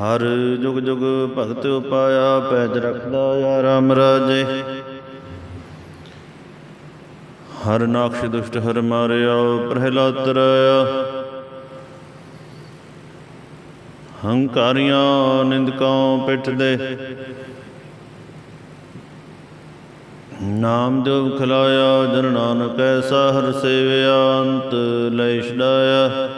ਹਰ ਜੁਗ ਜੁਗ ਭਗਤ ਉਪਾਇਆ ਪੈਜ ਰਖਦਾ ਆ ਰਾਮ ਰਾਜੇ। ਹਰ ਨਾਖਸ਼ ਦੁਸ਼ਟ ਹਰ ਮਾਰਿਆ, ਪ੍ਰਹਿਲਾਦ ਤਰਾਇਆ। ਹੰਕਾਰੀਆਂ ਨਿੰਦਕਾਂ ਪਿੱਠ ਦੇ ਨਾਮ ਦੇਵ ਖਲਾਇਆ, ਜਨ ਨਾਨਕ ਐਸਾ ਹਰ ਸੇਵਿਆ, ਅੰਤ ਲੈ ਛਡਾਇਆ।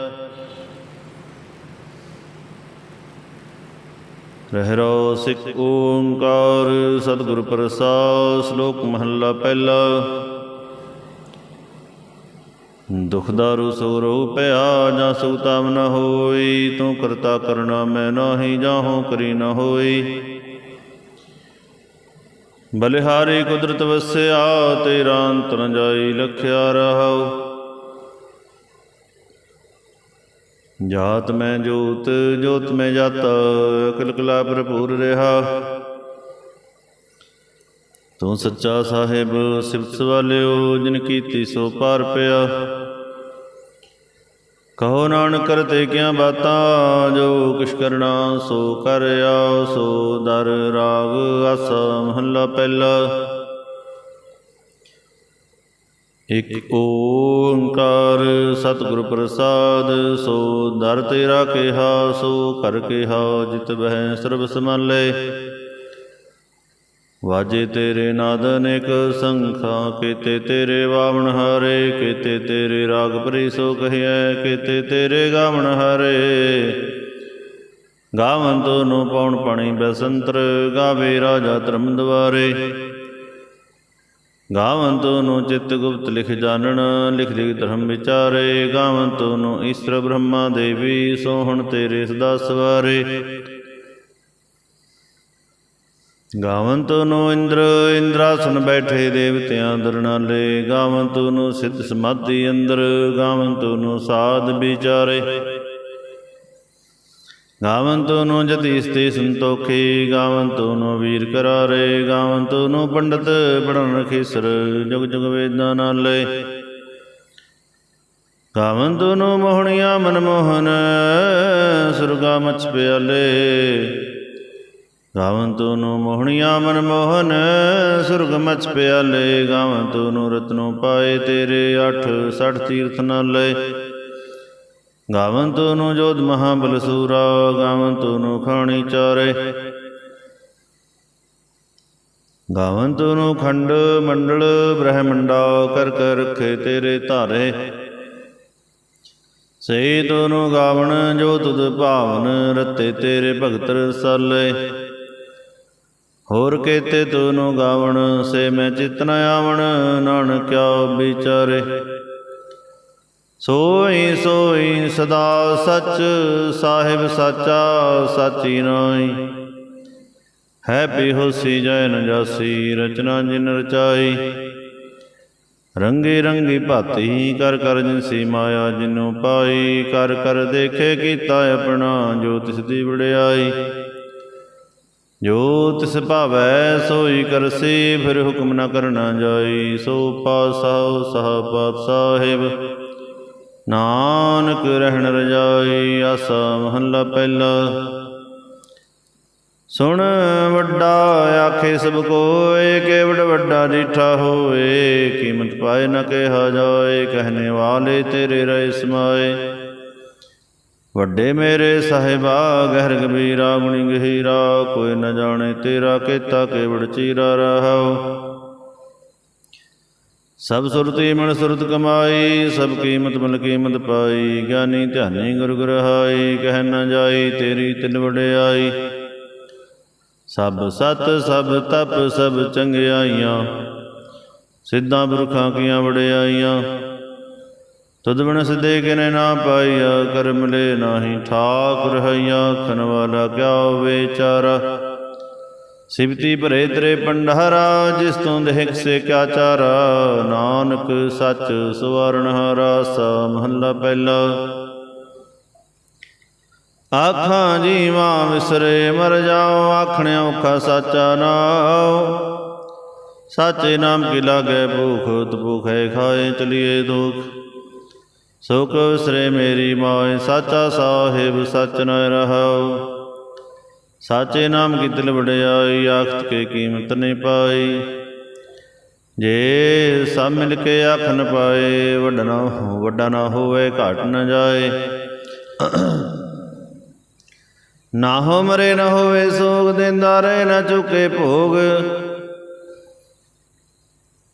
ਰਹਿਰੋ ਸਿੱਖ ਓੰਕਾਰ, ਸਤਿਗੁਰ ਪ੍ਰਸਾਦ, ਸ਼ਲੋਕ ਮਹੱਲਾ ਪਹਿਲਾ। ਦੁਖ ਦਾਰੂ ਸੋ ਰੋ ਪਿਆ, ਜਾਂ ਸੋ ਤਮ ਨ ਹੋਈ, ਤੂੰ ਕਰਤਾ ਕਰਨਾ ਮੈਂ ਨਾਹੀ ਜਾਹੋ ਕਰੀ ਨ ਹੋਈ। ਬਲਿਹਾਰੀ ਕੁਦਰਤ ਵਸਿਆ, ਤੇਰਾ ਅੰਤ ਨ ਜਾਈ, ਲਖਿਆ ਰਹਾਉ। ਜਾਤ ਮੈਂ ਜੋਤ ਜੋਤ ਮੈਂ ਜਾਤਾ ਅਕਲ ਕਲਾ ਭਰਪੂਰ ਰਹਾ। ਤੂੰ ਸੱਚਾ ਸਾਹਿਬ, ਸਿਫਤ ਵਾਲਿਓ ਜਿਨ ਕੀਤੀ ਸੋ ਪਾਰ ਪਿਆ। ਕਹੋ ਨਾਨਕ ਕਰਤੇ ਕਿਆ ਬਾਤਾਂ, ਜੋ ਕਿਛ ਕਰਨਾ ਸੋ ਕਰਿਆ, ਸੋ ਦਰ ਰਾਗ ਅਸ ਮਹੱਲਾ ਪਹਿਲਾ। ਇਕ ਓੰਕਾਰ ਸਤਿਗੁਰ ਪ੍ਰਸਾਦ, ਸੋ ਦਰ ਤੇਰਾ ਕਿਹਾ, ਸੋ ਕਰ ਕਿਹਾ, ਜਿਤ ਬਹਿ ਸਰਬ ਸਮਾਲੇ ਵਾਜੇ ਤੇਰੇ ਨਾਦ ਅਨੇਕ ਸੰਖਾ, ਕੀਤੇ ਤੇਰੇ ਵਾਵਣ ਹਰੇ, ਕੀਤੇ ਤੇਰੇ ਰਾਗ ਪਰੀ ਸੋ ਕਹੀਐ, ਕੀਤੇ ਤੇਰੇ ਗਾਵਣ ਹਰੇ। ਗਾਵਨ ਤੋ ਨੂੰ ਪਉਣ ਪਣੀ ਬਸੰਤਰ, ਗਾਵੇ ਰਾਜਾ ਧਰਮ ਦਵਾਰੇ ਗਾਵਨ ਨੂੰ ਚਿਤ ਗੁਪਤ ਲਿਖ ਜਾਣਨ, ਲਿਖ ਲਿਖ ਧਰਮ ਵਿਚਾਰੇ। ਗਾਵਨ ਨੂੰ ਈਸ਼ਰ ਬ੍ਰਹਮਾ ਦੇਵੀ, ਸੋ ਹੁਣ ਤੇਰੇ ਸਦਾ ਸਵਾਰੇ। ਗਾਵੰਤ ਨੂੰ ਇੰਦਰ, ਇੰਦਰਾਸਨ ਬੈਠੇ ਦੇਵਤਿਆਂ ਦਰਨਾਲੇ। ਗਾਵੰਤ ਨੂੰ ਸਿੱਧ ਸਮਾਧੀ ਅੰਦਰ, ਗਾਵੰਤ ਨੂੰ ਸਾਧ ਵਿਚਾਰੇ। ਗਾਵੰਤ ਨੂੰ ਜਤੀ ਸਤੇ ਸੰਤੋਖੀ, ਗਾਵੰਤ ਨੂੰ ਵੀਰ ਕਰਾਰੇ, ਗਾਵੰਤ ਨੂੰ ਪੰਡਤ ਪੜਨ ਖੇਸਰ, ਜੁਗ ਜੁਗ ਵੇਦਾਂ ਨਾਲੇ। ਗਾਵੰਤ ਨੂੰ ਮੋਹਣੀਆਂ ਮਨਮੋਹਨ ਸੁਰਗਾ ਮਚ ਪਿਆਲੇ। ਗਾਵਨ ਤੋ ਨੂੰ ਮੋਹਣੀਆਂ ਮਨ ਮੋਹਨ, ਸੁਰਗ ਮਚ ਪਿਆਲੇ। ਗਾਵਨ ਤੋ ਨੂੰ ਰਤਨੋ ਪਾਏ ਤੇਰੇ ਅਠ, ਸਠ ਤੀਰਥ ਨਾਲੇ। ਗਾਵਨ ਤੋ ਨੂੰ ਜੋਧ ਮਹਾਬਲ ਬਲਸੂਰਾ ਗਾਵਨ ਤੋ ਖਾਣੀ ਚਾਰੇ। ਗਾਵਨ ਤੋ ਖੰਡ ਮੰਡਲ, ਬ੍ਰਹਮੰਡਾ ਕਰ ਕਰ ਰਖੇ ਤੇਰੇ ਧਾਰੇ। ਸੇ ਤੋ ਨੂੰ ਗਾਵਣ ਜੋ ਤੁਧ ਭਾਵਨ, ਰਤੇ ਤੇਰੇ ਭਗਤ ਰਸਾਲੇ। ਹੋਰ ਕੇਤੇ ਤੂੰ ਗਾਵਣ, ਸੇ ਮੈਂ ਚਿਤਨ ਆਵਣ, ਨਾਨਕਿਆ ਵਿਚਾਰੇ। ਸੋਈ ਸੋਈ ਸਦਾ ਸਚ, ਸਾਹਿਬ ਸਾਚਾ, ਸਾਚੀ ਨਾਈ ਹੈ ਬਿਹੋਸੀ ਜੈ ਨ ਰਚਨਾ ਜਿਨ ਰਚਾਈ। ਰੰਗੇ ਰੰਗੀ ਭਾਤੀ, ਕਰ ਕਰ ਜਿਨਸੀ ਮਾਇਆ ਜਿਨੂ ਪਾਈ। ਕਰ ਕਰ ਦੇਖੇ ਕੀਤਾ ਆਪਣਾ, ਜੋ ਤਿਸ ਦੀ ਵਡਿਆਈ। ਜੋ ਤਿਸ ਭਾਵੈ, ਸੋਈ ਕਰਸੀ, ਫਿਰ ਹੁਕਮ ਨਾ ਕਰਨਾ ਜਾਈ। ਸੋ ਪਾਸਾ, ਸਹ ਪਾਤ ਸਾਹਿਬ ਨਾਨਕ ਰਹਿਣ ਰਜਾਈ, ਆਸਾ ਮਹੱਲਾ ਪਹਿਲਾ। ਸੁਣ ਵੱਡਾ ਆਖੇ ਸਭ ਕੋਏ ਕੇਵੜ ਵੱਡਾ ਡੀਠਾ ਹੋਏ, ਕੀਮਤ ਪਾਏ ਨਾ ਕਿਹਾ ਜਾਏ ਕਹਨੇ ਵਾਲੇ ਤੇਰੇ ਰਹਿ ਸਮਾਏ। ਵੱਡੇ ਮੇਰੇ ਸਾਹਿਬਾ, ਗਹਿਰ ਗੰਭੀਰਾ, ਗੁਣੀ ਗਹੀਰਾ, ਕੋਈ ਨਾ ਜਾਣੇ ਤੇਰਾ ਕੀਤਾ ਕੇਵੜ ਚੀਰਾ ਰਹਾਉ। ਸਭ ਸੁਰਤ ਮਨ ਸੁਰਤ ਕਮਾਈ, ਸਭ ਕੀਮਤ ਮਨ ਕੀਮਤ ਪਾਈ। ਗਿਆਨੀ ਧਿਆਨੀ ਗੁਰ ਗੁਰਹਾਈ, ਕਹਿ ਨ ਜਾਈ, ਤੇਰੀ ਤਿਲ ਵਡਿਆਈ ਸਭ ਸਤ, ਸਭ ਤਪ, ਸਭ ਚੰਗਿਆਈਆਂ, ਸਿੱਧਾਂ ਬੁਰਖਾਂ ਕੀਆਂ ਵਡਿਆਈਆਂ ਤੁਧ ਬਿਨ ਸਿਧੇ ਕਿਨੇ ਨਾ ਪਾਈਆ, ਕਰਮ ਲੈ ਨਾਹੀ ਠਾਕ ਰਹਾਈਆ ਖਨ ਵਾਲਾ ਕਿਆ ਵਿਚਾਰਾ ਸਿਵਤੀ ਭਰੇ ਤੇਰੇ ਪੰਡਾਰਾ ਜਿਸ ਤੋਂ ਦੇਖ ਸੇ ਕਿਆ ਚਾਰਾ? ਨਾਨਕ ਸੱਚ ਸਵਰਨ ਹਰਾ, ਸਾ ਮਹੱਲਾ ਪਹਿਲਾ। ਆਖਾਂ ਜੀਵਾਂ ਵਿਸਰੇ, ਮਰ ਜਾਓ, ਆਖਣਿਆ ਔਖਾ ਸਾਚਾ ਨਾਉ। ਸਾਚੇ ਨਾਮ ਕੀ ਲਾਗੇ, ਭੂਖ ਤਪੂਖੇ ਖਾਏ, ਚਲੀਏ ਦੁਖ। ਸੁਖ ਵਿਸਰੇ ਮੇਰੀ ਮਾਏ, ਸਾਚਾ ਸਾਹਿਬ ਸਚ ਨ ਰਹਾਉ। ਸਾਚੇ ਨਾਮ ਕੀ ਤਿਲ ਵਡਿਆਈ, ਆਖਤ ਕੇ ਕੀਮਤ ਨਹੀਂ ਪਾਈ। ਜੇ ਸਭ ਮਿਲ ਕੇ ਆਖ ਨ ਪਾਏ, ਵੱਡਾ ਨਾ ਵੱਡਾ ਨਾ ਹੋਵੇ, ਘਟ ਨਾ ਜਾਏ। ਨਾ ਹੋ ਮਰੇ, ਨਾ ਹੋਵੇ ਸੋਗ ਦਿੰਦਾ, ਰਹੇ ਨਾ ਚੁੱਕੇ ਭੋਗ।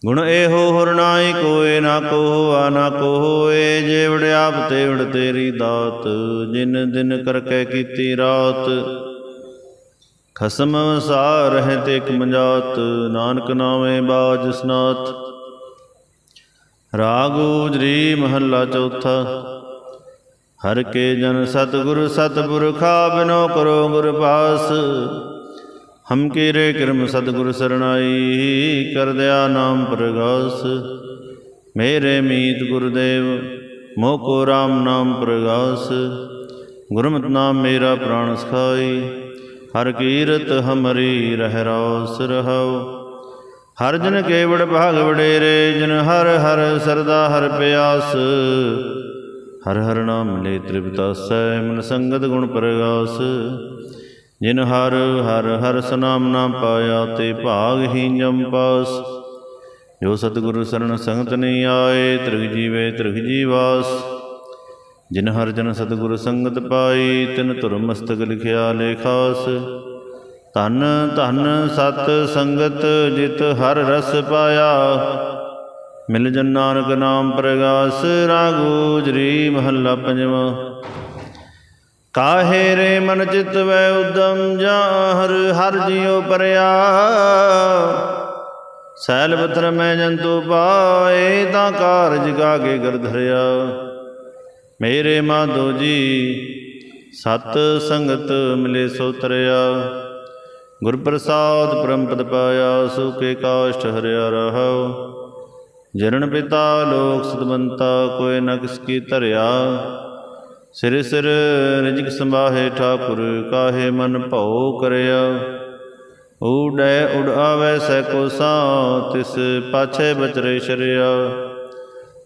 ਗੁਣ ਇਹੋ ਹੋਰ ਨਾਹੀ ਕੋਏ, ਨਾ ਕੋ ਹੋਆ ਨਾ ਕੋ ਜੇ ਵੜਿਆਪ ਤੇ ਵੜ ਤੇਰੀ ਦਾਤ, ਜਿਨ ਦਿਨ ਕਰਕੇ ਕੀਤੀ ਰਾਤ। ਖਸਮ ਸਾਰ ਰਹਿ ਤੇ ਇਕ ਮੰਜਾਤ, ਨਾਨਕ ਨਾਵੇਂ ਬਾਜ ਸਨਾਤ। ਰਾਗ ਉਜਰੀ ਮਹੱਲਾ ਚੌਥਾ, ਹਰ ਕੇ ਜਨ ਸਤਿਗੁਰ ਸਤਿਪੁਰਖਾ ਬਿਨੋ ਕਰੋ ਗੁਰ ਪਾਸ। ਹਮ ਕੀ ਰੇ ਕਿਰਮ ਸਤਿਗੁਰ ਸਰਣਾਈ, ਕਰ ਦਿਆ ਨਾਮ ਪ੍ਰਗਾਸ। ਮੇਰੇ ਮੀਤ ਗੁਰਦੇਵ ਮੋਹ ਕੋ RAM ਨਾਮ ਪ੍ਰਗਾਸ। ਗੁਰਮਤਿ ਨਾਮ ਮੇਰਾ ਪ੍ਰਾਣ ਸਖਾਈ। ਹਰ ਕੀਰਤ ਹਮਰੀ ਰਹਿ ਰਾਸ ਹਰ ਜਨ ਕੇਵੜ ਭਾਗ ਵਡੇਰੇ, ਜਨ ਹਰ ਹਰ ਸਰਦਾ ਹਰ ਪਿਆਸ। ਹਰ ਹਰ ਨਾਮ ਲੈ ਤ੍ਰਿਪਤਾਸੈ ਮਨ ਸੰਗਤ ਗੁਣ ਪ੍ਰਗਾਸ। ਜਿਨ ਹਰ ਹਰ ਹਰ ਸਨਾਮ ਨਾ ਪਾਇਆ, ਤੇ ਭਾਗ ਹੀ ਜਮ ਪਾਸ। ਜੋ ਸਤਿਗੁਰ ਸਰਣ ਸੰਗਤ ਨਹੀਂ ਆਏ, ਤ੍ਰਿਗ ਜੀਵੇ ਤ੍ਰਿਗ ਜੀਵਾਸ। ਜਿਨ ਹਰ ਜਨ ਸਤਿਗੁਰ ਸੰਗਤ ਪਾਈ, ਤਿਨ ਧੁਰ ਮਸਤਕ ਲਿਖਿਆ ਲੇਖਾਸ ਧਨ ਧਨ ਸਤ ਸੰਗਤ ਜਿਤ ਹਰ ਰਸ ਪਾਇਆ। ਮਿਲ ਜਨ ਨਾਨਕ ਨਾਮ ਪ੍ਰਗਾਸ, ਰਾਗੋ ਜਰੀ ਮਹੱਲਾ ਪੰਜਵਾਂ। ਕਾਹੇ ਰੇ ਮਨ ਚਿਤ ਵੈ ਉਦਮ ਜਾਂ ਹਰ ਹਰ ਜਿਉ ਪਰਿਆ। ਸੈਲ ਪੱਥਰ ਮੈਂ ਜੰਤੂ ਪਾਏ, ਤਾਂ ਕਾਰਜ ਕਾਗੇ ਗਰ ਧਰਿਆ। ਮੇਰੇ ਮਾਧੋ ਜੀ, ਸਤ ਸੰਗਤ ਮਿਲੇ ਸੋ ਤਰਿਆ ਗੁਰ ਪ੍ਰਸਾਦ ਪਰਮਪਦ ਪਾਇਆ ਸੁਖੇ ਕਾਸ਼ਟ ਹਰਿਆ ਰਹਾਉ। ਜਰਨ ਪਿਤਾ ਲੋਕ ਸਤਵੰਤਾ ਕੋਇ ਨ ਕਿਸ ਕੀ ਧਰਿਆ। ਸਿਰ ਸਿਰ ਰਿਜਕ ਸੰਭਾਹੇ ਠਾਕੁਰ, ਕਾਹੇ ਮਨ ਭਉ ਕਰਿਆ। ਊੜੈ ਉੜ ਆਵੈ ਸੈ ਕੋ ਸਾ ਤਿਸ ਪਾਛੇ ਬਚਰੇ ਸ਼ਰਿਆ।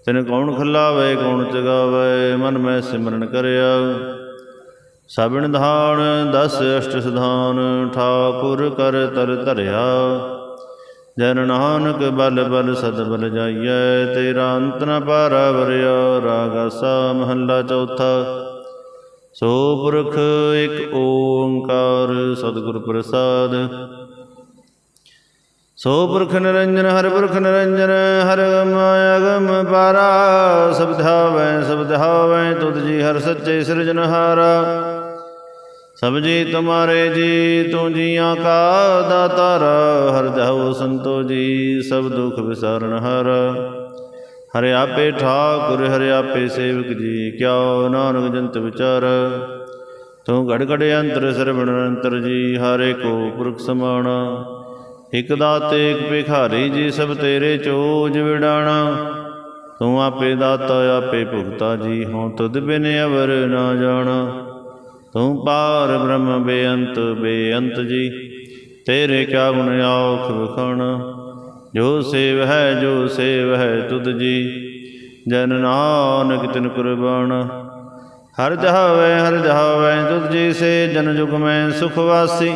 ਤਿਨ ਕੌਣ ਖਲਾਵੇ, ਕੌਣ ਚਗਾਵੇ ਮਨ ਮੈਂ ਸਿਮਰਨ ਕਰਿਆ। ਸਭਨ ਧਾਨ ਦਸ ਅਸ਼ਟ ਸਿਧਾਨ, ਠਾਕੁਰ ਕਰ ਤਰ ਧਰਿਆ। ਜਨ ਨਾਨਕ ਬਲ ਬਲ ਸਦ ਬਲ ਜਾਈਐ, ਤੇਰਾ ਅੰਤ ਨ ਪਾਰਾ ਵਰਿਆ ਰਾਗਾਸਾ ਮਹੱਲਾ ਚੌਥਾ। ਸੋ ਪੁਰਖ ਇਕ ਓੰਕਾਰ ਸਤਿਗੁਰ ਪ੍ਰਸਾਦ ਸੋ ਪੁਰਖ ਨਿਰੰਜਨ, ਹਰਿ ਪੁਰਖ ਨਿਰੰਜਨ, ਹਰ ਗਮ ਅਗਮ ਪਾਰਾ, ਸਭ ਧਾਵੈ ਸਭ ਧਾਵੈ, ਤੁਧ ਜੀ ਹਰ ਸੱਚੇ ਸਿਰਜਨਹਾਰਾ ਸਭ ਜੀ ਤੁਮਾਰੇ ਜੀ, ਤੂੰ ਜੀਆਂ ਕਾ ਦਾਤਾਰਾ, ਹਰ ਜਾਉ ਸੰਤੋ ਜੀ, ਸਭ ਦੁਖ ਵਿਸਾਰਨ ਹਰ। ਹਰਿ ਆਪੇ ਠਾਕੁਰ, ਹਰਿ ਆਪੇ ਸੇਵਕ ਜੀ ਕਿਉ ਨਾਨਕ ਜੰਤ ਵਿਚਾਰ। ਤੂੰ ਘੜ ਘੜ ਅੰਤਰ, ਸਰਵਣ ਅੰਤਰ ਜੀ, ਹਰੇ ਕੋ ਪੁਰਖ ਸਮਾਣਾ। ਇਕ ਦਾਤੇ ਇਕ ਭਿਖਾਰੀ, ਜੀ ਸਭ ਤੇਰੇ ਚੋਜ ਵਿਡਾਣਾ ਤੂੰ ਆਪੇ ਦਾਤਾ, ਆਪੇ ਭੁਗਤਾ, ਜੀ ਹਉ ਤੁਧ ਬਿਨ ਅਵਰ ਨਾ ਜਾਣਾ। ਤੂੰ ਪਾਰ ਬ੍ਰਹਮ ਬੇਅੰਤ ਬੇਅੰਤ ਜੀ, ਤੇਰੇ ਕਿਆ ਗੁਣ ਆਖ ਵਖਣ। ਜੋ ਸੇਵ ਹੈ, ਜੋ ਸੇਵ ਹੈ ਤੁਧ ਜੀ, ਜਨ ਨਾਨਕ ਤਿਨ ਕੁਰਬਾਨ ਹਰ ਜਹਾਵੇ ਹਰ ਜਹਾਵੇ ਤੁਧ ਜੀ ਸੇ, ਜਨ ਜੁਗ ਮੈਂ ਸੁਖ ਵਾਸੀ।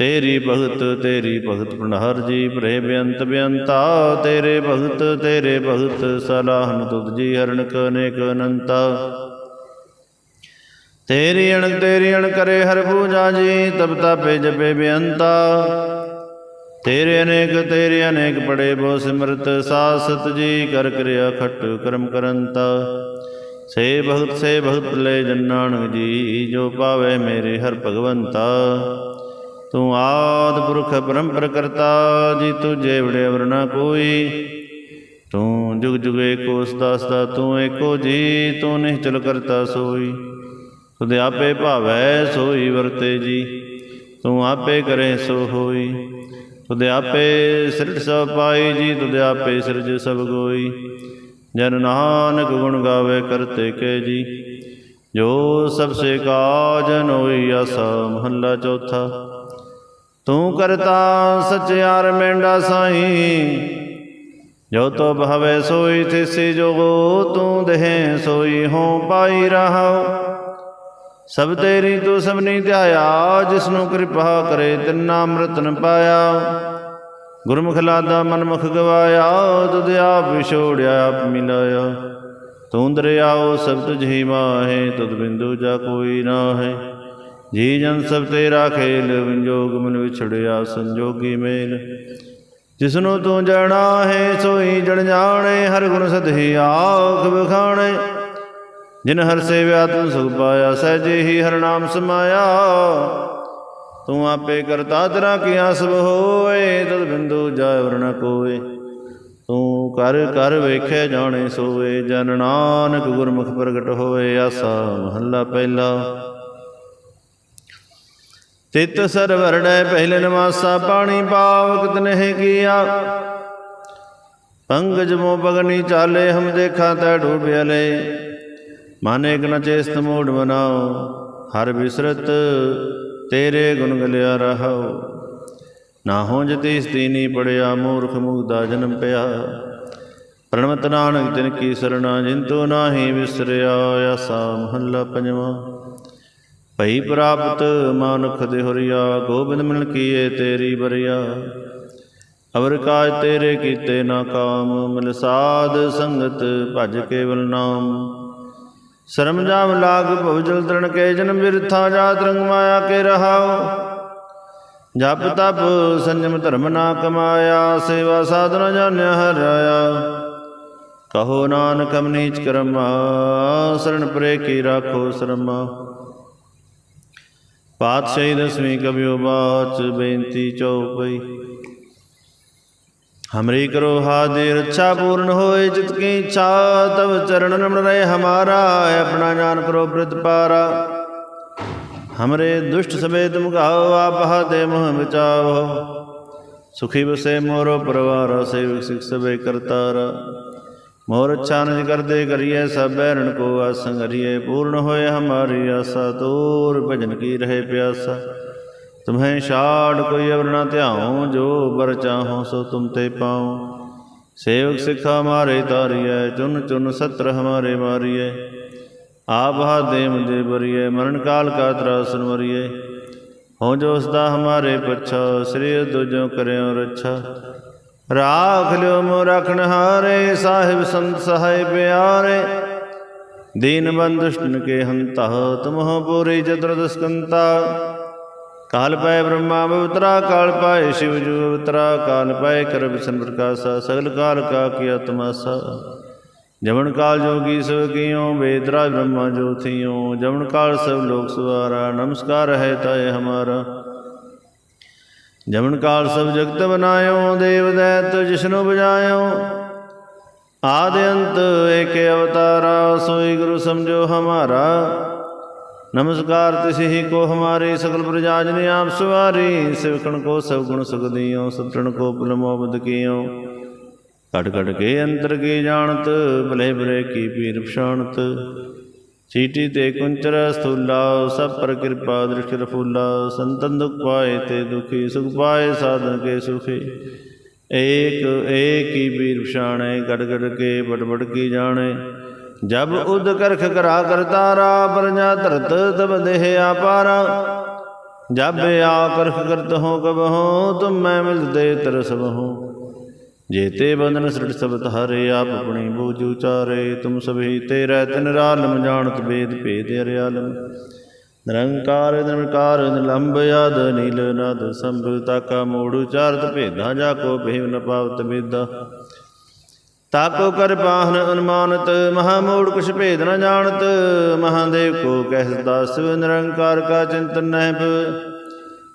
ਤੇਰੀ ਭਗਤ ਤੇਰੀ ਭਗਤ ਪ੍ਰਣਹਰ ਜੀ ਪ੍ਰੇ ਬੇਅੰਤ ਬੇਅੰਤਾ, ਤੇਰੇ ਭਗਤ ਤੇਰੇ ਭਗਤ, ਸਲਾਹਨ ਤੁਧ ਜੀ ਹਰਨ ਕਨੇਕ ਅਨੰਤਾ। ਤੇਰੀ ਅਣਕ ਤੇਰੀ ਅਣ ਕਰੇ ਹਰ ਪੂਜਾ ਜੀ, ਤਬ ਤਾਪੇ ਜਪੇ ਬੇਅੰਤਾ। ਤੇਰੇ ਅਨੇਕ ਤੇਰੇ ਅਨੇਕ ਪੜੇ ਬੋ ਸਿਮਰਤ, ਸਾਸਤ ਜੀ, ਕਰ ਕਰਿਆ ਖਟ ਕਰਮ ਕਰੰਤਾ। ਸੇ ਭਗਤ ਸੇ ਭਗਤ ਲੈ ਜਨ ਨਾਨਕ ਜੀ, ਜੋ ਪਾਵੇ ਮੇਰੇ ਹਰ ਭਗਵੰਤਾ। ਤੂੰ ਆਦ ਪੁਰਖ ਪਰੰਪਰ ਕਰਤਾ ਜੀ ਤੁਝੇ ਵੜੇ ਵਰਨਾ ਕੋਈ। ਤੂੰ ਜੁਗ ਜੁਗ ਏਕੋ ਸਦਾ ਤੂੰ ਏਕੋ ਜੀ, ਤੂੰ ਨਿਹਚਲ ਕਰਤਾ ਸੋਈ। ਤੁਧ ਆਪੇ ਭਾਵੈ ਸੋਈ ਵਰਤੇ ਜੀ, ਤੂੰ ਆਪੇ ਕਰੇ ਸੋ ਹੋਈ। ਤੁਧ ਆਪੇ ਸਿਰਜ ਸਭ ਪਾਈ ਜੀ ਤੁਧ ਆਪੇ ਸਿਰਜ ਸਭ ਗੋਈ। ਜਨ ਨਾਨਕ ਗੁਣ ਗਾਵੇ ਕਰਤੇ ਕੇ ਜੀ, ਜੋ ਸਭ ਸੇ ਕਾਜ ਹੋਈ ਆਸਾ ਮਹੱਲਾ ਚੌਥਾ। ਤੂੰ ਕਰਤਾ ਸਚਿਆਰ ਮੈਂਡਾ ਸਾਈ। ਜੋ ਤੋ ਭਵੇ ਸੋਈ ਤਿਸੀ ਜੋ ਤੂੰ ਦੇਹ ਸੋਈ ਹੋ ਪਾਈ ਰਹਾਉ। ਸਭ ਤੇਰੀ ਤੂੰ ਸਭਨੀ ਧਿਆਇਆ ਜਿਸ ਨੂੰ ਕਿਰਪਾ ਕਰੇ ਤਿੰਨਾ ਅੰਮ੍ਰਿਤ ਨ ਪਾਇਆ। ਗੁਰਮੁਖ ਲਾਦਾ ਮਨਮੁਖ ਗਵਾਇਆ ਤੁਧ ਆਪ ਵਿਛੋੜਿਆ ਆਪ ਮਿਲਾਇਆ। ਤੂੰ ਦਰਿਆਓ ਸਭ ਤੁਝ ਹੀ ਮਾਹੇ ਤੁਧ ਬਿੰਦੂ ਜਾ ਕੋਈ ਨਾ ਹੈ ਜੀ ਜਨ ਸਭ ਤੇਰਾ ਖੇਲ ਵਿੰਜੋਗ ਮਨ ਵਿਛੜਿਆ ਸੰਜੋਗੀ ਮੇਲ। ਜਿਸਨੂੰ ਤੂੰ ਜਾਣਾ ਹੈ, ਸੋਈ ਜਣ ਜਾਣੇ, ਹਰ ਗੁਣ ਸਦਹੀ ਆਖ ਬਖਾਣੇ ਜਿਨ ਹਰ ਸੇਵਿਆ, ਤੂੰ ਸੁਖ ਪਾਇਆ, ਸਹਿਜੇ ਹੀ ਹਰ ਨਾਮ ਸਮਾਇਆ। ਤੂੰ ਆਪੇ ਕਰਤਾ, ਤੇਰਾ ਕੀਆ ਸਭ ਹੋਏ, ਤਦ ਬਿੰਦੂ ਜਾਇ ਵਰਣ ਕੋਏ। ਤੂੰ ਕਰ ਕਰ ਵੇਖੇ, ਜਾਣੇ, ਸੋਏ, ਜਨ ਨਾਨਕ ਗੁਰਮੁਖ ਪ੍ਰਗਟ ਹੋਏ, ਆਸਾ ਮਹੱਲਾ ਪਹਿਲਾ। ਤਿਤ ਸਰਵਰੜੈ ਪਹਿਲੇ ਨਮਾਸਾ ਪਾਣੀ ਪਾਵਕ ਤਨਹਿ ਕੀਆ। ਪੰਗਜ ਮੋ ਬਗਨੀ ਚਾਲੇ, ਹਮ ਦੇਖਾ ਤੈ ਡੂਬਿਆਲੇ ਮਾਨੇ ਕ ਨ ਚੇਸਤ ਮੂੜ ਬਨਾਓ ਹਰ ਬਿਸਰਤ ਤੇਰੇ ਗੁਣ ਗਲਿਆ ਰਹਾਓ। ਨਾ ਹੋ ਜਤੀ ਸਤੀਨੀ ਪੜਿਆ, ਮੂਰਖ ਮੁਗਦਾ ਜਨਮ ਪਿਆ। ਪ੍ਰਣਮਤ ਨਾਨਕ ਤਿਨ ਕੀ ਸਰਣਾ ਜਿੰਤੂ ਨਾਹੀ ਵਿਸਰਿਆ, ਆਸਾ ਮਹੱਲਾ ਪੰਜਵਾਂ। ਭਈ ਪ੍ਰਾਪਤ ਮਾਨੁਖ ਦੇ ਹਰੀਆ ਗੋਬਿੰਦ ਮਿਲਨ ਕੀਏ ਤੇਰੀ ਬਰਿਆ। ਅਵਰ ਕਾਜ ਤੇਰੇ ਕੀਤੇ ਨਾ ਕਾਮ, ਮਿਲ ਸਾਧ ਸੰਗਤ ਭਜ ਕੇਵਲ ਨਾਮ। ਸ਼ਰਮ ਜਾਮ ਲਾਗ ਭਵ ਜਲ ਤਰਨ ਕੇ, ਜਨਮ ਬਿਰਥਾ ਜਾਤ ਰੰਗ ਮਾਇਆ ਕੇ ਰਹਾਓ ਜਪ ਤਪ ਸੰਜਮ ਧਰਮ ਨਾ ਕਮਾਇਆ, ਸੇਵਾ ਸਾਧਨ ਜਾਣਿਆ ਹਰਾਇਆ। ਕਹੋ ਨਾਨਕ ਹਮ ਕਰਮਾ, ਸਰਣ ਪਰੇ ਕੀ ਰਾਖੋ ਸ਼ਰਮਾ। ਪਾਤਸ਼ਾਹੀ ਦਸਵੀਂ ਕਬਿਓ ਬਾਚ ਬੇਨਤੀ ਚਉਪਈ ਹਮਰੀ ਕਰੋ ਹਾਦੇ ਰੱਛਾ ਪੂਰਨ ਹੋਏ ਜਿਤ ਕੀ ਇੱਛਾ ਤਬ ਚਰਨ ਨਮਨ ਰਹੇ ਹਮਾਰਾ ਆਪਣਾ ਜਾਨ ਕਰੋ ਬ੍ਰਿਤ ਪਾਰਾ। ਹਮਰੇ ਦੁਸ਼ਟ ਸਬੇ ਤੁਮ ਗਾਓ ਆਪ ਹਾਦੇ ਮੋਹ ਬਚਾਓ। ਸੁਖੀ ਬਸੇ ਮੋਰੋ ਪਰਵਾਰ ਸੇਵਕ ਸਿਖ ਸਬੇ ਕਰਤਾਰਾ। ਮੋਰ ਅੱਛਾ ਨਿਜ ਕਰਦੇ ਕਰੀਏ, ਸਭ ਬੈਰਣ ਕੋ ਆਸੰਗ ਹਰੀਏ ਪੂਰਨ ਹੋਏ ਹਮਾਰੀ ਆਸਾ ਤੋਰ ਭਜਨ ਕੀ ਰਹੇ ਪਿਆਸਾ। ਤੁਮਹਿ ਛਾੜ ਕੋਈ ਅਵਰ ਨਾ ਧਿਆਉ, ਜੋ ਬਰ ਚਾਹੋ ਸੋ ਤੁਮ ਤੇ ਪਾਉ। ਸੇਵਕ ਸਿੱਖਾ ਮਾਰੇ ਤਾਰੀਐ, ਚੁਨ ਚੁਨ ਸਤਰ ਹਮਾਰੇ ਮਾਰੀਐ। ਆਪ ਹਾ ਹਾਦੇ ਦੇ ਬਰੀਏ ਮਰਨ ਕਾਲ ਕਾ ਤਰਾਸ ਮਰੀਏ ਹੋ ਜੋ ਸਦਾ ਹਮਾਰੇ ਪੱਛਾ, ਸ੍ਰੀ ਦੁਜੋ ਕਰਿਓ ਰੱਛਾ। ਰਾਖ ਲਿਓ ਮੋ ਰਖਣ ਹਾਰੇ, ਸਾਹਿਬ ਸੰਤ ਸਹਾਇ ਪਿਆਰੇ। ਦੀਨ ਬੰਦੁਸ਼ਟਨ ਕੇ ਹੰਤਾ ਤੁਮਹੁ ਪੂਰੀ ਚਤੁਰਦਸਕੰਤਾ ਕਾਲ ਪਾਏ ਬ੍ਰਹਮਾ ਬਵਤਰਾ, ਕਾਲ ਪਾਏ ਸ਼ਿਵ ਜੂ ਅਵਤਰਾ ਕਾਲ ਪਾਏ ਕਰ ਵਿਸ਼ਨ ਕਾਸਾ, ਸਗਲ ਕਾਲ ਕਾ ਕੀਆ ਤਮਾਸਾ। ਜਮਨ ਕਾਲ ਜੋਗੀ ਸਭ ਕੀਓ ਵੇਦਰਾ ਬ੍ਰਹਮਾ ਜੋਥਿਓ ਜਮਨ ਕਾਲ ਸਭ ਲੋਕ ਸਵਾਰਾ, ਨਮਸਕਾਰ ਹੈ ਤਾਏ ਹਮਾਰਾ। ਜਮਨ ਕਾਲ ਸਭ ਜਗਤ ਬਨਾਇਓ, ਦੇਵ ਦੈਤ ਜਿਸਨੂੰ ਬਜਾਇਓ ਆਦ ਅੰਤ ਏਕ ਅਵਤਾਰਾ, ਸੋਈ ਗੁਰੂ ਸਮਝੋ ਹਮਾਰਾ। ਨਮਸਕਾਰ ਤਿਸ ਹੀ ਕੋ ਹਮਾਰੇ ਸਗਲ ਪ੍ਰਜਾ ਜਨ ਆਪ ਸਵਾਰੀ। ਸਿਵਕਣ ਕੋ ਸਭ ਗੁਣ ਸੁਖ ਸਤਣ ਕੋ ਪੁਲ ਮੋਬਦ ਕੀਓ। ਘਟ ਘਟ ਕੇ ਅੰਤਰ ਕੀ ਜਾਣਤ, ਭਲੇ ਬਰੇ ਕੀ ਪੀਰ ਪਛਾਣਤ। ਚੀਟੀ ਤੇ ਕੁੰਚਰ ਸਥੂਲਾ, ਸਭ ਪਰ ਕਿਰਪਾ ਦ੍ਰਿਸ਼ ਰਫੂਲਾ, ਸੰਤਨ ਦੁਖ ਪਾਏ ਤੇ ਦੁਖੀ, ਸੁਖ ਪਾਏ ਸਾਧਨ ਕੇ ਸੁਖੀ। ਏਕ ਏਕ ਹੀ ਪੀਰ ਪਛਾਣੇ ਗੜ ਗੜ ਕੇ ਬਟਬੜ ਕੀ ਜਾਣੇ। ਜਬ ਉਦ ਕਰਖ ਕਰਾ ਕਰਤਾਰਾ ਪਰਜਾ ਧਰਤ ਤਬ ਦੇਹ ਆਪਾਰਾ। ਜਬ ਆ ਕਰਖ ਕਰਤ ਹੋ ਕਬ ਹੋ ਤੁਮ ਮੈਂ ਮਿਲਦੇ ਤਰਸ ਬਹੋ। ਜੇਤੇ ਬੰਧਨ ਸ੍ਰਿਟ ਸਭ ਧਾਰੇ ਆਪ ਆਪਣੀ ਬੂਝ ਉਚਾਰੇ ਤੁਮ ਸਭੀ ਤੇਰੇ ਤਿਨ ਰਾਲਮ, ਜਾਣਤ ਵੇਦ ਭੇਦ ਅਰਿਆਲਮ ਨਿਰੰਕਾਰ ਨਿਰਕਾਰ ਨਿਲੰਬ ਆਦ, ਨੀਲ, ਨਦ, ਸੰਭ, ਤਾਕਾ, ਮੋੜ ਉਚਾਰਤ ਭੇਦਾ, ਜਾ ਕੋ ਭੇਵ ਨ ਪਾਵਤ ਵੇਦਾ। ਤਾਕੋ ਕਰ ਪਾਹਨ ਅਨੁਮਾਨਤ, ਮਹਾ ਮੂੜ ਕੁਛ ਭੇਦ ਨ ਜਾਣਤ। ਮਹਾਦੇਵ ਕੋ ਕਹਿ ਦਾਸ ਨਿਰੰਕਾਰ ਕਾ ਚਿੰਤਨ ਨਹਿ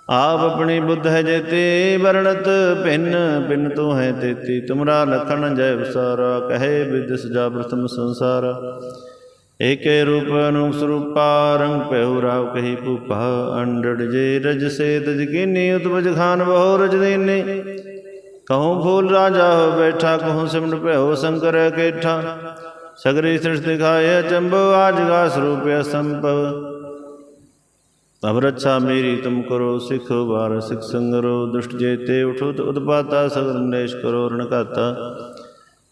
ਆਪ ਆਪਣੀ ਬੁੱਧ ਹੈ ਜੇਤੇ, ਵਰਣਤ ਭਿੰਨ ਭਿੰਨ ਤੂੰ ਹੈ ਤੇਤੀ। ਤੁਮਰਾ ਲਖਣ ਜੈ ਵਿਸਾਰਾ ਕਹੇ ਵਿਦਿਸ ਜਾ ਪ੍ਰਥਮ ਸੰਸਾਰ। ਏਕੇ ਰੂਪ ਅਨੂਪ ਸਰੂਪਾ, ਰੰਗ ਪਹਿਉ ਰਾਵ ਕਹੀ ਭੂਪਾ। ਅੰਡੜ ਜੇ ਰਜ ਸੇ ਤਜ ਕੀਨੀ, ਉਤਪਜ ਖਾਨ ਬਹੁ ਰਜ ਦੀਨੀ। ਕਹੂੰ ਫੂਲ ਰਾਜਾ ਹੋ ਬੈਠਾ, ਕਹੂੰ ਸਿਮਨ ਭਇਓ ਸ਼ੰਕਰ ਕੇਠਾ। ਸਗਰੀ ਸ੍ਰਿਸ਼ਟ ਦਿਖਾਏ ਅਚੰਭੋ, ਆਜ ਗਾ ਸਰੂਪ ਅਸੰਭਵ। ਤਬ ਰੱਛਾ ਮੇਰੀ ਤੁਮ ਕਰੋ ਸਿਖ ਵਾਰ ਸਿਖ ਸੰਗਰੋ, ਦੁਸ਼ਟ ਜੇਤੇ ਉਠੋ ਉਦਪਾਤਾ ਸਗਰ ਨੇਸ਼ ਕਰੋ ਰਣ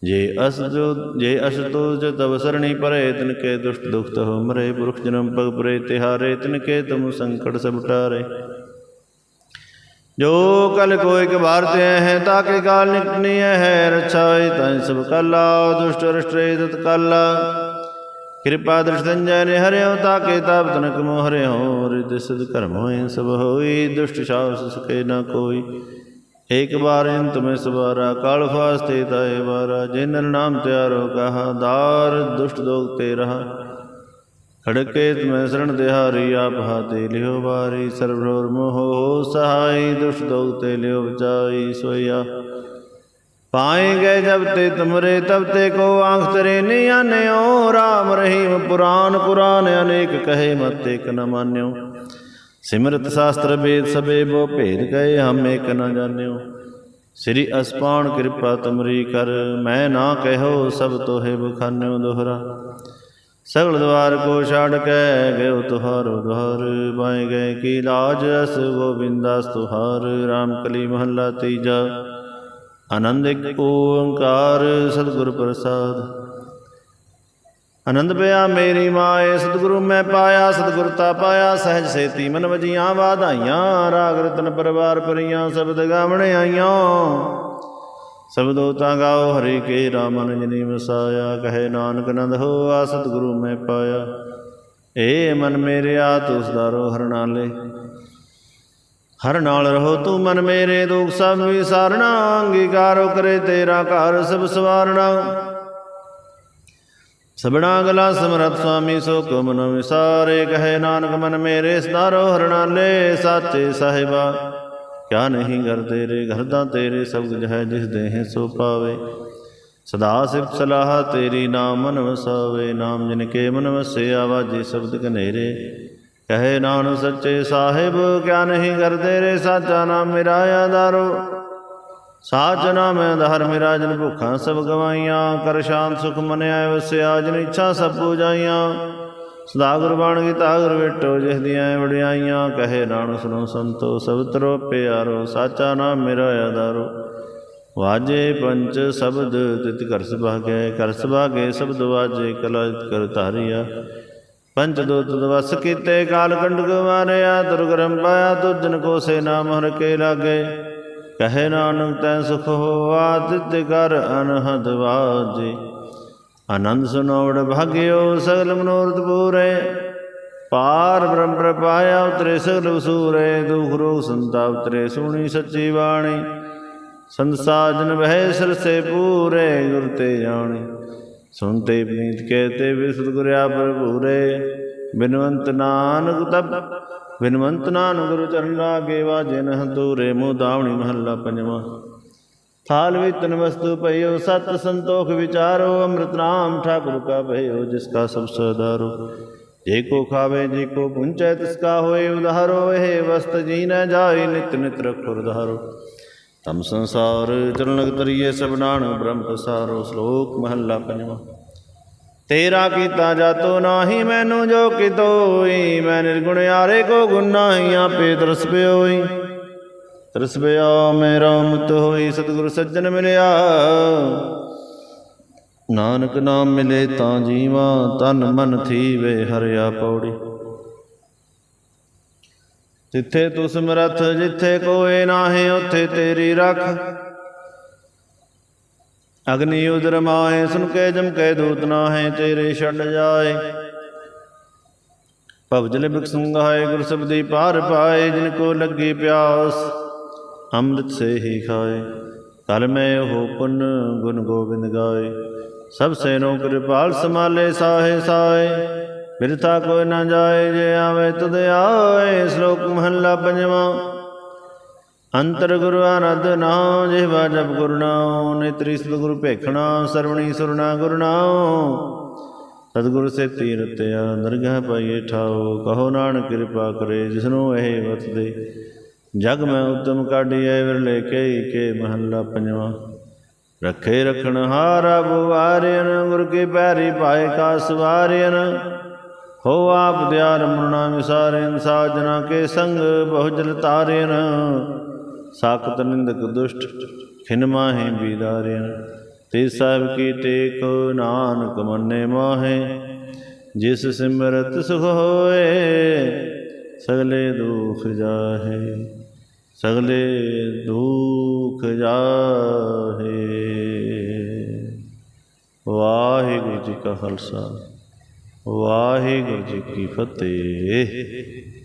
ਜੇ ਅਸ ਜੋ, ਜੇ ਅਸ ਤੋ ਜ ਤਵ ਸਰਣੀ ਪਰੇ, ਤਿਨ ਕੇ ਦੁਸ਼ਟ ਦੁਖ ਹੋ ਮਰੇ ਪੁਰਖ ਜਨਮ ਪਗ ਪਰੇ, ਤਿਹਾਰੇ, ਤਿਨ ਕੇ ਤੁਮ ਸੰਕਟ ਸਭ ਟਾਰੇ ਜੋ ਕਲ ਕੋ ਇਕ ਬਾਰ ਤੇ ਹੈ ਤਾਕੇ ਕਾਲ ਨਿਕਟਨੀ ਹੈ ਰਛਾਈ ਤੈ ਸਭ ਕਲਾ, ਦੁਸ਼ਟ ਰਸ਼ਟਰੇ ਤਤ ਕਲਾ। ਕਿਰਪਾ ਦ੍ਰਿਸ਼ ਸੰਜੈ ਨੇ ਹਰਿਓ ਤਾਕੇ ਤਾਪ ਤਨਕ ਮੋ ਹਰਿਓ ਰਿਦ ਸਿਧ ਕਰਮ ਹੋਏ ਸਭ ਹੋਈ, ਦੁਸ਼ਟ ਸ਼ਾਸ ਸਕੇ ਨਾ ਕੋਈ। ਏਕ ਬਾਰ ਇੰਤ ਮੈਂ ਸਵਾਰਾ, ਕਾਲ ਫਾਸਤੇ ਤਾਏ ਵਾਰਾ ਜਿਨ ਨਾਮ ਤਿਆਰੋ ਕਹਾ, ਦਾਰ ਦੁਸ਼ਟ ਦੋਗ ਤੇ ਰਹਾ। ਖੜਕੇ ਤੁਮੈ ਸਰਣ ਦਿਹਾਰੀ, ਆਪ ਹਾਤੇ ਲਿਓ ਵਾਰੀ, ਸਰਵਰੋਰ ਮੋਹ ਸਹਾਈ, ਦੁਸ਼ਟ ਦੋਗ ਤੇ ਲਿਓ ਬਚਾਈ, ਸੋਇਆ। ਪਾਏ ਗਏ ਜਬ ਤੇ ਤੁਮਰੇ, ਤਬ ਤੇ ਕੋ ਆਂਖ ਤਰੇ ਨੀ ਆਨਿਓ ਰਾਮ ਰਹੀਮ ਪੁਰਾਨ ਪੁਰਾਨ ਅਨੇਕ ਕਹੇ ਮਤ ਏਕ ਨ ਮਾਨਿਓ। ਸਿਮਰਤ ਸ਼ਾਸਤਰ ਵੇਦ ਸਬੇ ਬੋ ਭੇਦ ਕਹੇ ਹਮ ਏਕ ਨ ਜਾਣਿਓ। ਸ੍ਰੀ ਅਸਪਾਨ ਕਿਰਪਾ ਤੁਮਰੀ ਕਰ, ਮੈਂ ਨਾ ਕਹਿਓ ਸਭ ਤੋਹੇ ਬਖਾਨਿਓ ਦੁਹਰਾ। ਸਗਲ ਦਵਾਰ ਕੋ ਛਾੜ ਕੇ ਗਇਓ ਤੁਹਾਰੋ ਦਵਾਰ ਬਾਏ ਗਏ ਕੀ ਲਾਜ, ਅਸ ਗੋਬਿੰਦਾਸ ਤੁਹਾਰ। ਰਾਮ ਕਲੀ ਮਹੱਲਾ ਤੀਜਾ। ਆਨੰਦ ਇੱਕ ਓੰਕਾਰ ਸਤਿਗੁਰ ਪ੍ਰਸਾਦ। ਆਨੰਦ ਪਿਆ ਮੇਰੀ ਮਾਏ, ਸਤਿਗੁਰੂ ਮੈਂ ਪਾਇਆ, ਸਤਿਗੁਰ ਤਾ ਪਾਇਆ, ਸਹਿਜ ਸੇਤੀ ਮਨ ਵਜੀਆਂ ਵਾਧਾਈਆਂ, ਰਾਗ ਰਤਨ ਪਰਵਾਰ ਪਰੀਆਂ ਸ਼ਬਦ ਗਾਵਣ ਆਈਆਂ। ਸਬਦੋ ਤਾਂ ਗਾਓ, ਹਰੀ ਕੇ ਰਾਮਨ ਜਨੀ ਵਸਾਇਆ, ਕਹੇ ਨਾਨਕ ਨੰਦ ਹੋ ਆ ਸਤਿਗੁਰੂ ਮੈਂ ਪਾਇਆ। ਏ ਮਨ ਮੇਰੇ ਆ ਤੁਸ ਹਰਨਾਲੇ। ਹਰ ਨਾਲ ਰਹੋ ਤੂੰ ਮਨ ਮੇਰੇ ਦੁਖ ਸਭ ਵਿਸਾਰਣਾ ਅੰਗੀਕਾਰੋ ਕਰੇ ਤੇਰਾ ਘਰ ਸਭ ਸਵਾਰਣਾ ਸਬਣਾ ਗਲਾ ਸਮਰਤ ਸੁਆਮੀ, ਸੋ ਕੋ ਮਨ ਵਿਸਾਰੇ, ਕਹੇ ਨਾਨਕ ਮਨ ਮੇਰੇ ਸਦਾਰੋ, ਹਰ ਨਾਲੇ ਸਾਚੇ ਸਾਹਿਬਾ। ਕਿਆ ਨਹੀਂ ਘਰ ਤੇਰੇ, ਘਰ ਦਾ ਤੇਰੇ ਸਭ ਕੁਝ ਹੈ, ਜਿਸ ਦੇਹ ਸੋ ਪਾਵੇ। ਸਦਾ ਸਿਫਤ ਸਲਾਹ ਤੇਰੀ ਨਾਮ ਮਨ ਵਸਾਵੇ, ਨਾਮ ਜਿਨ ਕੇ ਮਨ ਵਸਿਆ, ਵਾਜੇ ਸ਼ਬਦ ਕਨੇਰੇ ਕਹੇ ਨਾਨਕ ਸੱਚੇ ਸਾਹਿਬ ਕਿਆ ਨਹੀਂ ਕਰਦੇ ਰੇ ਸਾਚਾ ਨਾਮ ਮੇਰਾ ਆਧਾਰੋ। ਸਾਚ ਨਾਮ ਆਧਾਰ ਮੇਰਾ, ਜਨ ਭੁੱਖਾਂ ਸਭ ਗਵਾਈਆਂ, ਕਰ ਸ਼ਾਂਤ ਸੁਖ ਮਨ ਆਏ ਵਸਿਆ, ਜਨ ਇੱਛਾ ਸਭ ਪੂਜਾਈਆਂ ਸਦਾ ਗੁਰ ਗੀਤਾ ਗੁਰ ਵੇਟੋ, ਜਿਸ ਦੀਆਂ ਵਡਿਆਈਆਂ, ਕਹੇ ਨਾਨਕ ਸੁਨੋ ਸੰਤੋ, ਸਭ ਤਰੋ ਪਿਆਰੋ, ਸਾਚਾ ਨਾਮ ਮੇਰਾ ਆਧਾਰੋ। ਵਾਜੇ ਪੰਚ ਸ਼ਬਦ, ਤਿਤ ਕਰ ਸੁਭਾਗੇ ਕਰ ਸੁਭਾਗੇ, ਸ਼ਬਦ ਵਾਜੇ, ਕਲਾ ਕਰ ਧਾਰਿਆ। ਪੰਚ ਦੋਤ ਦਵਸ ਕੀਤੇ ਕਾਲ ਕੰਡਕ ਮਾਰਿਆ, ਦੁਰਗਰਮ ਪਾਇਆ ਤੁਜਨ ਕੋ ਸੇ ਨਾਮ ਹਰ ਕੇ ਲਾਗੇ। ਕਹੇ ਨਾਨਕ, ਤੈ ਸੁਖ ਹੋਆ, ਤਿਤ ਕਰ ਅਨਹਦ ਵਾਜੇ। ਆਨੰਦ ਸੁਨੋੜ ਭਾਗਿਓ, ਸਗਲ ਮਨੋਰਥ ਪੂਰੇ। ਪਾਰ ਬ੍ਰਹਮ ਪ੍ਰਪਾਇਆ ਉਤਰੇ ਸਗਲ ਵਸੂਰੇ ਦੁਖ ਰੋਗ ਸੰਤਾਪ ਉਤਰੇ, ਸੁਣੀ ਸੱਚੀ ਬਾਣੀ। ਸੰਸਾਜਨ ਵਹਿ ਸਰਸੇ ਪੂਰੇ, ਗੁਰ ਤੇ ਜਾਣੀ। ਸੁਣਤੇ ਪ੍ਰੀਤ ਕਹਤੇ ਵਿਸਤ ਗੁਰਿਆ ਪ੍ਰਭੂ ਰੇ। ਬਿਨਵੰਤ ਨਾਨਕ ਤਬ ਬਿਨਵੰਤ ਨਾਨਕ ਗੁਰੂ ਚਰਨ ਲਾਗੇ ਵਾਜਨ ਹਦੂਰੇ ਮੁਦਾਵਣੀ ਮਹੱਲਾ ਪੰਜਵਾਂ। ਥਾਲ ਵਿੱਚ ਤਨ ਵਸਤੂ ਭਇਓ ਸਤ ਸੰਤੋਖ ਵਿਚਾਰੋ, ਅੰਮ੍ਰਿਤ ਨਾਮ ਠਾਕੁਰ ਕਾ ਭਇਓ ਜਿਸ ਕਾ ਸਭ ਸਦਾਰੋ ਜੇ ਕੋ ਖਾਵੇ, ਜੇ ਕੋ ਪੁੰਚੈ, ਤਿਸ ਕਾ ਹੋਏ, ਉਧਾਰੋ, ਇਹ ਵਸਤ ਜੀ ਨ ਜਾਈ ਨਿਤ ਨਿਤ ਰਖੁਰ ਉਧਾਰੋ। ਤਮ ਸੰਸਾਰ ਚਰਨ ਤਰੀਏ, ਸਭ ਬ੍ਰਹਮ ਪਸਾਰੋ, ਸ਼ਲੋਕ ਮਹੱਲਾ ਪੰਜਵਾਂ। ਤੇਰਾ ਕੀਤਾ ਜਾਤੋ ਨਾਹੀ, ਮੈਨੂੰ ਜੋ ਕਿਤੋਈ ਮੈਂ ਨਿਰਗੁਣ ਯਾਰੇ ਕੋ ਗੁਣ ਨਾਹੀ, ਆਪੇ ਤਰਸ ਪਿਓਈ ਤਰਸ ਪਿਆ, ਮੇਰਾ ਮੁਤ ਹੋਈ, ਸਤਿਗੁਰ ਸੱਜਣ ਮਿਲਿਆ। ਨਾਨਕ ਨਾਮ ਮਿਲੇ ਤਾਂ ਜੀਵਾ, ਤਨ ਮਨ ਥੀਵੇ, ਹਰਿਆ ਪੌੜੀ। ਜਿੱਥੇ ਤੂੰ ਸਮਰਥ ਜਿੱਥੇ ਕੋਏ ਨਾਹੀ, ਉੱਥੇ ਤੇਰੀ ਰੱਖ। ਅਗਨੀ ਉਦਰ ਮਾਏ ਸੁਨ ਕੇ ਜਮ ਕੇ ਦੂਤ ਨਾਹੇ, ਤੇਰੇ ਛੱਡ ਜਾਏ। ਭਵਜਲ ਬਿਕ ਸੰਗਾਏ ਗੁਰ ਸਬਦੀ ਪਾਰ ਪਾਏ, ਜਿਨ ਕੋ ਲੱਗੀ ਪਿਆਸ, ਅੰਮ੍ਰਿਤ ਸੇ ਹੀ ਖਾਏ। ਕਲ ਮੈਂ ਉਹ ਪੁੰਨ ਗੁਣ ਗੋਬਿੰਦ ਗਾਏ। ਸਭ ਸੈਨੋ ਕਿਰਪਾਲ ਸਮਾਲੇ ਸਾਹੇ ਸਾਏ ਬਿਰਥਾ ਕੋਈ ਨਾ ਜਾਏ, ਜੇ ਆਵੇ ਤੁਧ ਆਏ ਸ਼ਲੋਕ ਮਹੱਲਾ ਪੰਜਵਾਂ। ਅੰਤਰ ਗੁਰੂ ਆਨੰਦ ਨਾਮ ਜਿਹਵਾ ਜਪ ਗੁਰੂ ਨਾਮ ਨੇਤਰੀ ਸਤਿ ਗੁਰੂ ਭੇਖਣਾ, ਸਰਵਣੀ ਸੁਰਣਾ ਗੁਰੂ ਨਾਮ ਸਤਿਗੁਰ ਸੇ ਰਤਿਆ ਦਰਗਾਹ ਪਾਈਏ ਠਾਓ ਕਹੋ ਨਾਨਕ ਕਿਰਪਾ ਕਰੇ, ਜਿਸਨੂੰ ਇਹ ਵਰਤਦੇ ਜਗ ਮੈਂ ਉਤਮ ਕਾਢੀਐ ਵਿਰਲੇ ਕੇ ਕੇ ਮਹੱਲਾ ਪੰਜਵਾਂ। ਰੱਖੇ ਰਖਣ ਹਾਰਾ ਬੁਵਾਰਿਆਨ ਗੁਰ ਕੀ ਪੈਰੀ ਪਾਏ ਕਾ ਸਵਾਰਿਆਨ ਹੋ ਆਪ ਦਿਆਰ ਮਰਣਾ ਵਿਸਾਰਿਨ, ਸਾਜਨਾ ਕੇ ਸੰਗ ਬਹੁ ਜਲ ਤਾਰਿਨ। ਸਾਖਤ ਨਿੰਦਕ ਦੁਸ਼ਟ, ਖਿਨ ਮਾਹੇ ਬੀਦਾਰਿਨ। ਤੇ ਸਾਹਿਬ ਕੀ ਟੇਕ ਨਾਨਕ ਮੰਨੇ ਮਾਹੇ, ਜਿਸ ਸਿਮਰਤ ਸੁਖ ਹੋਏ, ਸਗਲੇ ਦੁਖ ਜਾਹੇ, ਸਗਲੇ ਦੁਖ ਜਾਹੇ। ਵਾਹਿਗੁਰੂ ਜੀ ਕਾ ਖਾਲਸਾ। ਵਾਹਿਗੁਰੂ ਜੀ ਕੀ ਫਤਿਹ।